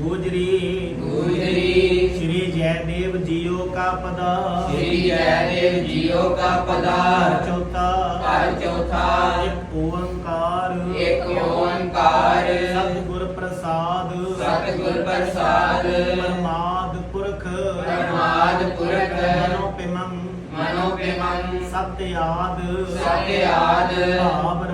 Gujri. Gujri. Shri Jaidev JIO ਕਾ ਪਦਾ। ਸ੍ਰੀ Jaidev JIO ਕਾ ਪਦਾਰ ਚੌਥਾ। ਘਰ ਚੌਥਾ। ਇੱਕ ਓੰਕਾਰ। ਇੱਕ ਓੰਕਾਰ। ਸਤਿਗੁਰ ਪ੍ਰਸਾਦ। ਸਤਿਗੁਰ ਪ੍ਰਸਾਦ। ਪਰਮਾਦ ਪੁਰਖ। ਪਰਮਾਦ ਪੁਰਖ। ਮਨੋ ਪਿਮੰ ਮਨੋ ਪਿਮੰ ਸਤਿਆਦ। ਸਤਿਆਦ। ਭਾਵ ਰਤੰ ਭਾਵ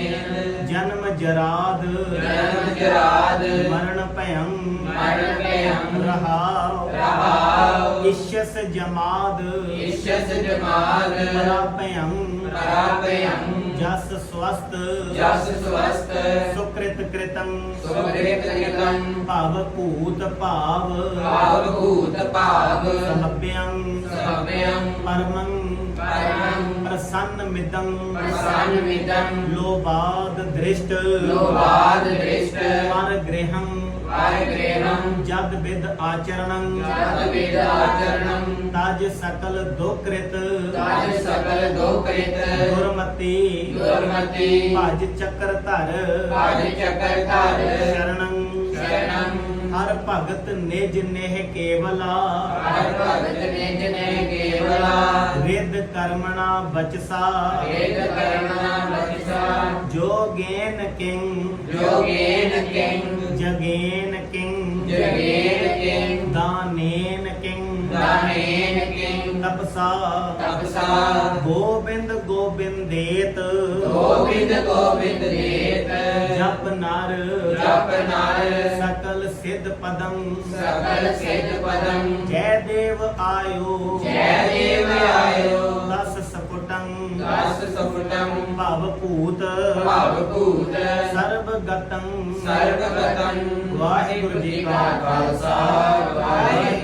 ਜਰਾਦ। ਜਨਮ ਜਰਾਦ। ਮਰਨ ਭਯੰ। ਮਰਨ ਭਯੰ। ਰਹਾਉ। ਰਹਾਉ। ਇਸ਼ਸ ਜਮਾਦ। ਇਸ਼ਸ ਜਮਾਲ ਪਰਾਭਯੰ ਪਰਾਭਯੰ ਜਸ ਸਵਸਤ। ਜਸ ਸਵਸਤ। ਸੁਕ੍ਰਿਤ ਕ੍ਰਿਤੰ। ਸੁਕ੍ਰਿਤ ਕ੍ਰਿਤੰ। ਭਵ ਭੂਤ ਭਾਵ। ਭਾਵ ਭੂਤ ਭਾਵ। ਸਭਯੰ ਪਰਮੰ ਪਰਮੰ ਪ੍ਰਸੰਨ ਮਿਦੰ ਪ੍ਰਸੰਨ ਮਿਦੰ ਲੋਬਾਦ ਦ੍ਰਿਸ਼ਟ। ਲੋਭਾਦ ਦ੍ਰਿਸ਼ਟ। ਪਰ ਗ੍ਰਹੰ ਪਰਿਗ੍ਰਹੰ ਜਦ ਵਿਦ ਆਚਰਣੰ। ਜਦ ਵੇਦ ਆਚਰਣੰ। ਤਜ ਸਕਲ ਦੁਕ੍ਰਿਤ। ਤਾਜ ਸਕਲ ਦੋਕ੍ਰਿਤ। ਗੁਰਮਤੀ। ਗੁਰਮਤੀ। ਭਜ ਚੱਕਰ ਹਰ ਭਗਤ ਨਿਜ ਨੇਹ ਕੇਵਲਾ। ਹਰ ਭਗਤ ਨਿਜ ਨੇ ਕੇਵਲਾ। ਵਿਦ ਕਰਮਣਾ ਬਚਸਾ। ਵੇਦ ਕਰਨਾ ਬਚਸਾ। ਜੋਗੇਨ ਕਿੰਗ ਜੋਗੇਨ ਕਿੰਗ ਜਗੇਨ ਕਿੰਗ ਜਗੇਨ ਕਿੰਗ ਦਾਨੇਨ ਕਿੰਗ ਦਾਨੇਨ ਕਿੰਗ ਤਪਸਾ। ਤਪਸਾ। ਗੋਬਿੰਦ ਗੋਬਿੰਦੇਤ। ਗੋਬਿੰਦ ਗੋਬਿੰਦ ਦੇਤ ਜਪ ਨਰ। ਜਪ ਨਰ। ਸਕਲ ਸਿਧ ਪਦੰ। ਸਕਲ ਸਿਧ ਪਦੰ। ਜੈ ਦੇਵ ਆਇਓ। ਜੈ ਦੇਵ ਆਇਓ। ਦਸ ਸਪੁਟੰ। ਦਸ ਸਫਟੰ ਭਵ ਭੂਤ। ਭਾਵ ਭੂਤ। ਸਰਬ ਗਤੰ। ਸਰਬਗਤੰ ਵਾਹਿਗੁਰੂ ਜੀ ਕਾ ਖਾਲਸਾ। ਵਾਹਿਗੁਰੂ